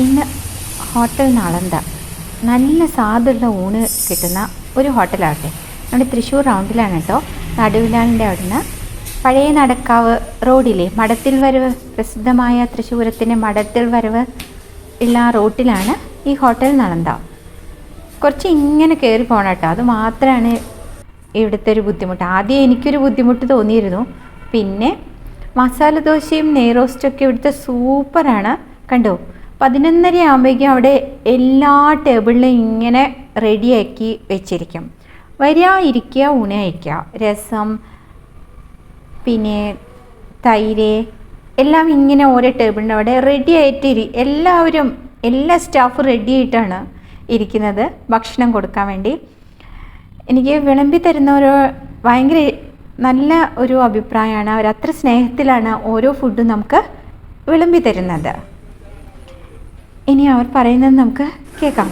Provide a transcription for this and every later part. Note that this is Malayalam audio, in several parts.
ഇന്ന് ഹോട്ടൽ നളന്ത? നല്ല സാധുള്ള ഊണ് കിട്ടുന്ന ഒരു ഹോട്ടലാകട്ടെ. നമ്മുടെ തൃശ്ശൂർ റൗണ്ടിലാണ് കേട്ടോ. നടുവിലാലിന്റെ അവിടുന്ന് പഴയ നടക്കാവ് റോഡിലെ മടത്തിൽ വരവ് പ്രസിദ്ധമായ തൃശ്ശൂരത്തിന്റെ മടത്തിൽ വരവ് ഉള്ള റോട്ടിലാണ് ഈ ഹോട്ടൽ നളന്ത? കുറച്ച് ഇങ്ങനെ കയറി പോകണം കേട്ടോ. അത് മാത്രമാണ് ഇവിടുത്തെ ഒരു ബുദ്ധിമുട്ട്. ആദ്യം എനിക്കൊരു ബുദ്ധിമുട്ട് തോന്നിയിരുന്നു. പിന്നെ മസാല ദോശയും നെയ്റോസ്റ്റൊക്കെ ഇവിടുത്തെ സൂപ്പറാണ്. കണ്ടോ? പതിനൊന്നര ആകുമ്പോഴേക്കും അവിടെ എല്ലാ ടേബിളിലും ഇങ്ങനെ റെഡിയാക്കി വെച്ചിരിക്കും. വരിക ഇരിക്കുക ഊണയക്കുക രസം പിന്നെ തൈര് എല്ലാം ഇങ്ങനെ ഓരോ ടേബിളിന്റെ അവിടെ റെഡി ആയിട്ട് എല്ലാവരും എല്ലാ സ്റ്റാഫും റെഡി ആയിട്ടാണ് ഇരിക്കുന്നത്. ഭക്ഷണം കൊടുക്കാൻ വേണ്ടി. എനിക്ക് വിളമ്പി തരുന്നവരോ ഭയങ്കര നല്ല ഒരു അഭിപ്രായമാണ്. അവർ അത്ര സ്നേഹത്തിലാണ് ഓരോ ഫുഡും നമുക്ക് വിളമ്പി തരുന്നത്. ഇനി അവർ പറയുന്നത് നമുക്ക് കേൾക്കാം.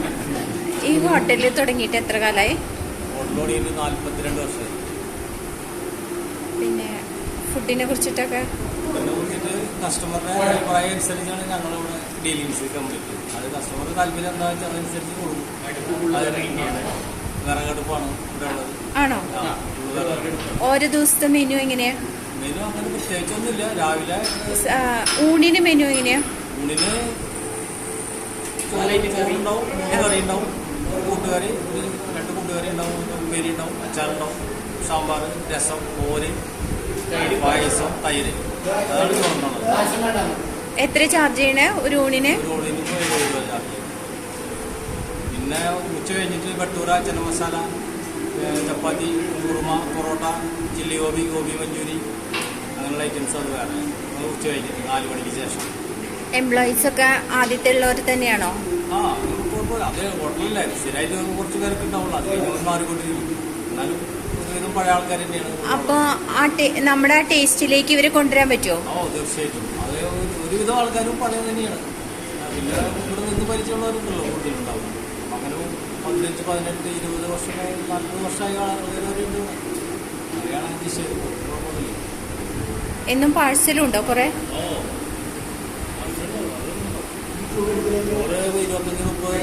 ഈ ഹോട്ടലിൽ തുടങ്ങിയിട്ട് എത്ര കാലമായി? പിന്നെ ഫുഡിനെ കുറിച്ചിട്ടൊക്കെ? കസ്റ്റമറുടെ അഭിപ്രായം അനുസരിച്ചാണ് ഞങ്ങളിവിടെ ഡീലിങ്സ് കംപ്ലീറ്റ് അത് കസ്റ്റമറുടെ താല്പര്യം എന്താ വെച്ചാൽ അതനുസരിച്ച് കൊടുക്കും. അത് വിറകടുപ്പാണ് ഇവിടെ ഉള്ളത്. ആണോ. ഓരോ ദിവസത്തെ മെനു എങ്ങനെയാ? മെനു അങ്ങനെ പ്രത്യേകിച്ചൊന്നുമില്ല. രാവിലെ ഊണിന് മെനു എങ്ങനെയാ? ഊണിന് ചോറ് ഉണ്ടാവും മൂന്ന് കറി ഉണ്ടാവും. ഒരു കൂട്ടുകറി ഒരു രണ്ട് കൂട്ടുകറി ഉണ്ടാവും ഒരു ഉപ്പേരി ഉണ്ടാവും അച്ചാറുണ്ടാവും സാമ്പാർ രസം മോര് പായസം തൈര്. അതാണ് ചോറുണ്ടാവുന്നത് എത്ര ചാർജ് ചെയ്യണേ ഒരു ഊണിന്. പിന്നെ ഉച്ച കഴിഞ്ഞിട്ട് ബട്ടൂറ ചന മസാല ചപ്പാത്തി കുറുമ പൊറോട്ട ചില്ലി ഗോബി ഗോബി മഞ്ചൂരി അങ്ങനെയുള്ള ഐറ്റംസ് അത് വേറെ ഉച്ച കഴിഞ്ഞിട്ട് നാല് മണിക്ക് ശേഷം. എംപ്ലോയീസ് ഒക്കെ ആദ്യത്തെ ഉള്ളവർ തന്നെയാണോ? ആ നമുക്ക് കുഴപ്പമില്ല അത് ഹോട്ടലല്ലേ സ്ഥിരമായിട്ട് നമുക്ക് കുറച്ച് പേർക്ക് ഉണ്ടാവുള്ളൂ. അത് കഴിഞ്ഞ് മാറിക്കൊണ്ടിരിക്കും. എന്നാലും ഒരുവിധം പഴയ ആൾക്കാർ തന്നെയാണ്. അപ്പോൾ ആ ടേ- നമ്മുടെ ആ ടേസ്റ്റിലേക്ക് ഇവരെ കൊണ്ടുവരാൻ പറ്റുമോ ഓ തീർച്ചയായിട്ടും. അത് ഒരു- ഒരുവിധം ആൾക്കാരും പഴയ തന്നെയാണ്. ആ, പിന്നെ ഇവിടെ നിന്ന് പരിചയമുള്ളവരുണ്ടല്ലോ കൂടുതലുണ്ടാവും അപ്പം അങ്ങനെ പതിനഞ്ച് പതിനെട്ട് ഇരുപത് വർഷം നാൽപ്പത് വർഷമായ ആളുകളുണ്ട് അങ്ങനെയാണ് അഡ്ജസ്റ്റ് കുഴപ്പമൊന്നുമില്ല. എന്നും പാഴ്സലും ഉണ്ടോ കുറേ? ഓ ചോറ് ഇരുപത്തഞ്ച് മുപ്പത്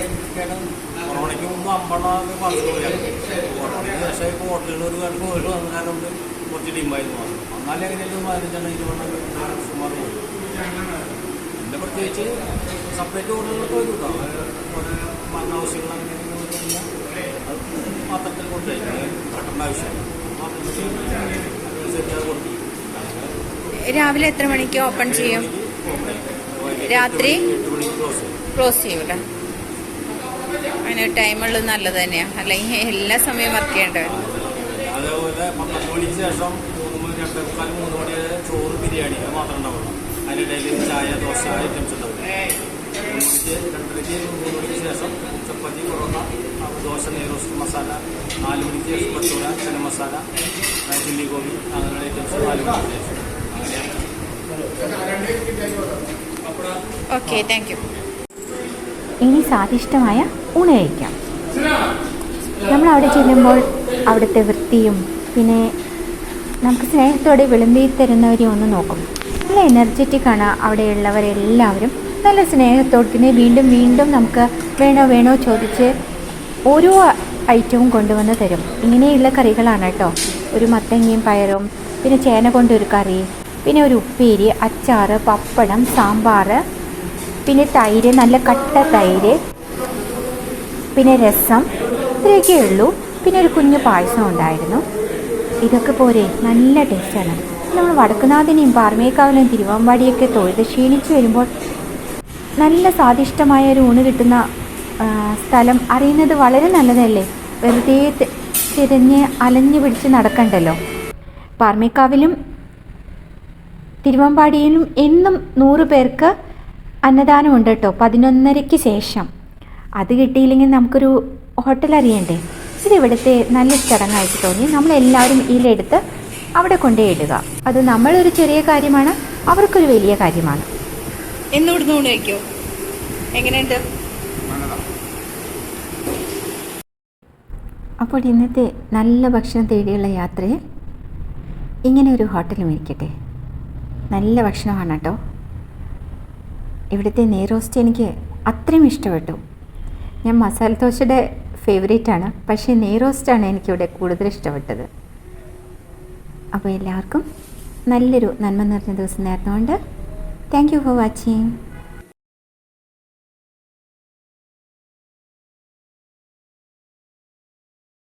കൊറോണയ്ക്ക് മുമ്പ് അമ്പണ്ണൊക്കെ കൊറോണയ്ക്ക് ശേഷം ഇപ്പോൾ ഹോട്ടലുകൾ ഒരു കാലത്ത് പോയിട്ട് വന്ന കാരണം കൊണ്ട് കുറച്ച് ടീമായിരുന്നു എന്നാലും എങ്ങനെയല്ലോ പതിനഞ്ചെണ്ണം ഇരുപതെണ്ണം സുമാർ പോയി. പിന്നെ പ്രത്യേകിച്ച് സെപ്പറേറ്റ് ഓർഡറുകളൊക്കെ വരും കേട്ടോ. മരണാവശ്യങ്ങൾ അങ്ങനെ അത് പാത്രത്തിൽ കൊണ്ടുപോയി പെട്ടെന്ന് ആവശ്യം പാത്രത്തിൽ അത് കൊടുക്കും രാവിലെ എത്ര മണിക്ക് ഓപ്പൺ ചെയ്യും? രാത്രി ക്ലോസ് ചെയ്യും ക്ലോസ് ചെയ്യൂല. അങ്ങനെ ടൈമുള്ളത് നല്ലത് തന്നെയാണ് അല്ലെങ്കിൽ എല്ലാ സമയവും വർക്ക് ചെയ്യേണ്ട ചോറ് ബിരിയാണി ചായ ദോശ ഐറ്റംസ് ഉണ്ടാവും. ചപ്പാത്തി ദോശ നെയ്റോസ്റ്റ് മസാല. നാല് മണിക്ക് ശേഷം ചന മസാല ചില്ലി ഗോബി അങ്ങനെയുള്ള ഐറ്റംസ് നാല് മണിക്ക് ശേഷം. ഓക്കെ താങ്ക് യു ഇനി സ്വാദിഷ്ടമായ ഊണ് നമ്മൾ അവിടെ ചെല്ലുമ്പോൾ അവിടുത്തെ വൃത്തിയും പിന്നെ നമുക്ക് സ്നേഹത്തോടെ വിളമ്പി തരുന്നവരെയും ഒന്ന് നോക്കും. നല്ല എനർജറ്റിക് ആണ് അവിടെയുള്ളവരെല്ലാവരും. നല്ല സ്നേഹത്തോടെ വീണ്ടും വീണ്ടും നമുക്ക് വേണോ വേണോ ചോദിച്ച് ഓരോ ഐറ്റവും കൊണ്ടുവന്ന് തരും. ഇങ്ങനെയുള്ള കറികളാണ് കേട്ടോ. ഒരു മത്തങ്ങയും പയറും പിന്നെ ചേന കൊണ്ടൊരു കറി പിന്നെ ഒരു ഉപ്പേരി അച്ചാറ് പപ്പടം സാമ്പാർ പിന്നെ തൈര് നല്ല കട്ട തൈര് പിന്നെ രസം ഇത്രയൊക്കെ ഉള്ളൂ. പിന്നെ ഒരു കുഞ്ഞു പായസം ഉണ്ടായിരുന്നു. ഇതൊക്കെ പോരെ നല്ല ടേസ്റ്റാണ്. നമ്മൾ വടക്കുനാഥിനെയും പാർമേക്കാവിലെയും തിരുവമ്പാടിയൊക്കെ തൊഴുത് ക്ഷീണിച്ച് വരുമ്പോൾ നല്ല സ്വാദിഷ്ടമായ ഒരു ഊണ് കിട്ടുന്ന സ്ഥലം അറിയുന്നത് വളരെ നല്ലതല്ലേ? വെറുതെ തിരഞ്ഞ് അലഞ്ഞു പിടിച്ച് നടക്കണ്ടല്ലോ. പാർമേക്കാവിലും തിരുവമ്പാടിയിലും എന്നും നൂറ് പേർക്ക് അന്നദാനമുണ്ട് കേട്ടോ പതിനൊന്നരയ്ക്ക് ശേഷം. അത് കിട്ടിയില്ലെങ്കിൽ നമുക്കൊരു ഹോട്ടൽ അറിയണ്ടേ? ഇത് ഇവിടുത്തെ നല്ല ചടങ്ങായിട്ട് തോന്നി. നമ്മളെല്ലാവരും ഇതിലെടുത്ത് അവിടെ കൊണ്ടേ ഇടുക. അത് നമ്മളൊരു ചെറിയ കാര്യമാണ് അവർക്കൊരു വലിയ കാര്യമാണ്. എന്നിവിടുന്ന് ഊണ് കഴിക്കോ? എങ്ങനെയുണ്ട്? അപ്പോൾ ഇന്നത്തെ നല്ല ഭക്ഷണം തേടിയുള്ള യാത്രയിൽ ഇങ്ങനെ ഒരു ഹോട്ടലും ഇരിക്കട്ടെ. നല്ല ഭക്ഷണമാണ് കേട്ടോ. ഇവിടുത്തെ നെയ് റോസ്റ്റ് എനിക്ക് അത്രയും ഇഷ്ടപ്പെട്ടു. ഞാൻ മസാല ദോശയുടെ ആണ്. പക്ഷേ നെയ് റോസ്റ്റാണ് എനിക്കിവിടെ കൂടുതൽ ഇഷ്ടപ്പെട്ടത്. അപ്പോൾ എല്ലാവർക്കും നല്ലൊരു നന്മ നിറഞ്ഞ ദിവസം നേർന്നുകൊണ്ട് താങ്ക് യു ഫോർ വാച്ചിങ്